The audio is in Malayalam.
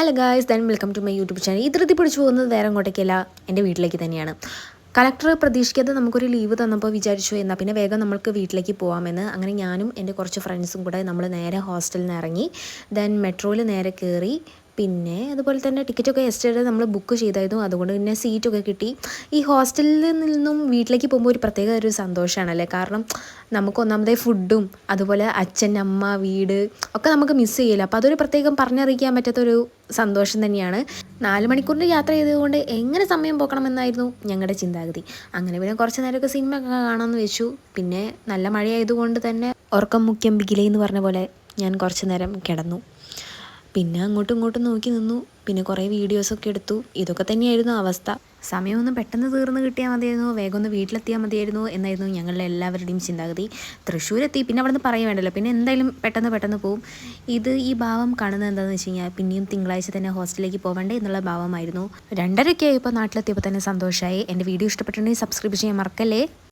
Hello guys then welcome to my YouTube channel ഈ ധൃതി പിടിച്ചു പോകുന്നത് വേറെ അങ്ങോട്ടേക്കല്ല എന്റെ വീട്ടിലേക്ക് തന്നെയാണ്. കളക്ടർ പ്രതീക്ഷിക്കാതെ നമുക്കൊരു ലീവ് തന്നപ്പോൾ വിചാരിച്ചു എന്നാൽ പിന്നെ വേഗം നമ്മൾക്ക് വീട്ടിലേക്ക് പോകാമെന്ന് അങ്ങനെ ഞാനും എന്റെ കുറച്ച് ഫ്രണ്ട്സും കൂടെ നമ്മൾ നേരെ ഹോസ്റ്റലിൽ നിന്ന് ഇറങ്ങി ദെൻ മെട്രോയിൽ നേരെ കയറി പിന്നെ അതുപോലെ തന്നെ ടിക്കറ്റൊക്കെ എസ്റ്റേഡ് നമ്മൾ ബുക്ക് ചെയ്തായിരുന്നു. അതുകൊണ്ട് പിന്നെ സീറ്റൊക്കെ കിട്ടി. ഈ ഹോസ്റ്റലിൽ നിന്നും വീട്ടിലേക്ക് പോകുമ്പോൾ ഒരു പ്രത്യേക ഒരു സന്തോഷമാണല്ലേ കാരണം നമുക്ക് ഒന്നാമതേ ഫുഡും അതുപോലെ അച്ഛൻ അമ്മ വീട് ഒക്കെ നമുക്ക് മിസ് ചെയ്യില്ല? അപ്പോൾ അതൊരു പ്രത്യേകം പറഞ്ഞറിയിക്കാൻ പറ്റാത്തൊരു സന്തോഷം തന്നെയാണ്. നാല് മണിക്കൂറിന്റെ യാത്ര ചെയ്തതുകൊണ്ട് എങ്ങനെ സമയം പോക്കണമെന്നായിരുന്നു ഞങ്ങളുടെ ചിന്താഗതി. അങ്ങനെ പിന്നെ കുറച്ച് നേരമൊക്കെ സിനിമ ഒക്കെ കാണാമെന്ന് വെച്ചു. പിന്നെ നല്ല മഴയായതുകൊണ്ട് തന്നെ ഉറക്കം മുഖ്യം ബിഗിലേ എന്ന് പറഞ്ഞ പോലെ ഞാൻ കുറച്ച് നേരം കിടന്നു. പിന്നെ അങ്ങോട്ടും ഇങ്ങോട്ടും നോക്കി നിന്നു. പിന്നെ കുറേ വീഡിയോസൊക്കെ എടുത്തു. ഇതൊക്കെ തന്നെയായിരുന്നു അവസ്ഥ. സമയമൊന്ന് പെട്ടെന്ന് തീർന്ന് കിട്ടിയാൽ മതിയായിരുന്നു. വേഗം ഒന്ന് വീട്ടിലെത്തിയാൽ മതിയായിരുന്നു എന്നായിരുന്നു ഞങ്ങളുടെ എല്ലാവരുടെയും ചിന്താഗതി. തൃശ്ശൂരെത്തി. പിന്നെ അവിടെ നിന്ന് പറയാൻ വേണ്ടല്ലോ. പിന്നെ എന്തായാലും പെട്ടെന്ന് പെട്ടെന്ന് പോവും. ഇത് ഈ ഭാവം കാണുന്നത് എന്താണെന്ന് വെച്ച് കഴിഞ്ഞാൽ പിന്നെയും തിങ്കളാഴ്ച തന്നെ ഹോസ്റ്റലിലേക്ക് പോകണ്ടേ എന്നുള്ള ഭാവമായിരുന്നു. രണ്ടരയ്ക്കായി ഇപ്പോൾ നാട്ടിലെത്തിയപ്പോൾ തന്നെ സന്തോഷമായി എന്റെ വീഡിയോ ഇഷ്ടപ്പെട്ടിട്ടുണ്ടെങ്കിൽ സബ്സ്ക്രൈബ് ചെയ്യാൻ മറക്കല്ലേ?